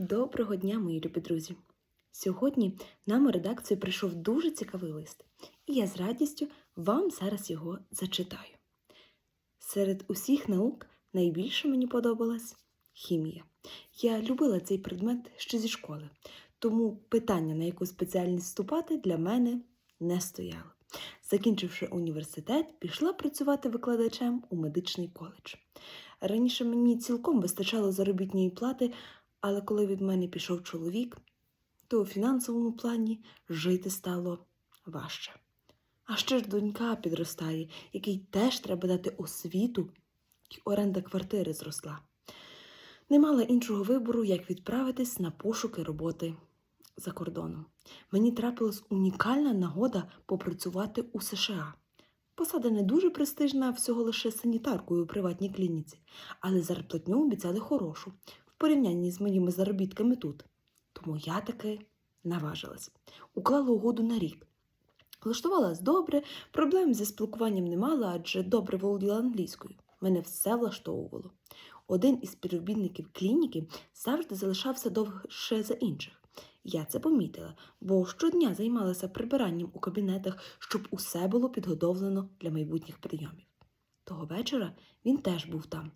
Доброго дня, мої любі друзі! Сьогодні нам у редакцію прийшов дуже цікавий лист, і я з радістю вам зараз його зачитаю. Серед усіх наук найбільше мені подобалась хімія. Я любила цей предмет ще зі школи, тому питання, на яку спеціальність вступати, для мене не стояло. Закінчивши університет, пішла працювати викладачем у медичний коледж. Раніше мені цілком вистачало заробітної плати, але коли від мене пішов чоловік, то у фінансовому плані жити стало важче. А ще ж донька підростає, якій теж треба дати освіту, і оренда квартири зросла. Не мала іншого вибору, як відправитись на пошуки роботи за кордоном. Мені трапилась унікальна нагода попрацювати у США. Посада не дуже престижна, всього лише санітаркою у приватній клініці, але зарплатню обіцяли хорошу порівнянні з моїми заробітками тут. Тому я таки наважилась. Уклала угоду на рік. Влаштувалась добре, проблем зі спілкуванням не мала, адже добре володіла англійською. Мене все влаштовувало. Один із співробітників клініки завжди залишався довше за інших. Я це помітила, бо щодня займалася прибиранням у кабінетах, щоб усе було підготовлено для майбутніх прийомів. Того вечора він теж був там.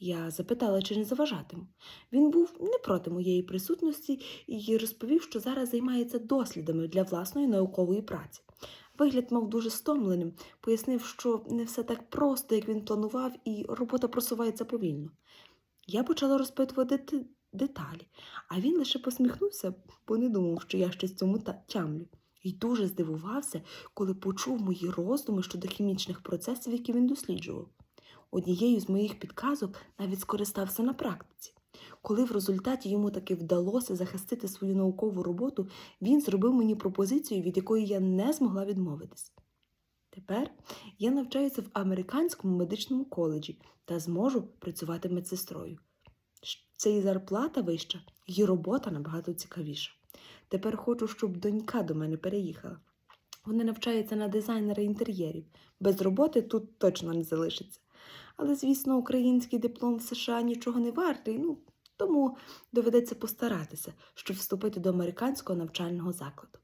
Я запитала, чи не заважатиму. Він був не проти моєї присутності і розповів, що зараз займається дослідами для власної наукової праці. Вигляд мав дуже стомленим, пояснив, що не все так просто, як він планував, і робота просувається повільно. Я почала розпитувати деталі, а він лише посміхнувся, бо не думав, що я щось цьому тямлю. І дуже здивувався, коли почув мої роздуми щодо хімічних процесів, які він досліджував. Однією з моїх підказок навіть скористався на практиці. Коли в результаті йому таки вдалося захистити свою наукову роботу, він зробив мені пропозицію, від якої я не змогла відмовитись. Тепер я навчаюся в американському медичному коледжі та зможу працювати медсестрою. Це і зарплата вища, і робота набагато цікавіша. Тепер хочу, щоб донька до мене переїхала. Вона навчається на дизайнера інтер'єрів. Без роботи тут точно не залишиться. Але, звісно, український диплом в США нічого не вартий, ну, тому доведеться постаратися, щоб вступити до американського навчального закладу.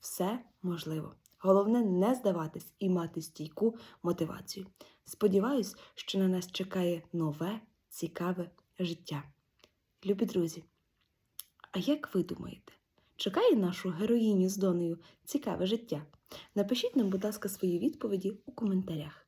Все можливо. Головне не здаватись і мати стійку мотивацію. Сподіваюсь, що на нас чекає нове, цікаве життя. Любі друзі, а як ви думаєте, чекає нашу героїню з Донею цікаве життя? Напишіть нам, будь ласка, свої відповіді у коментарях.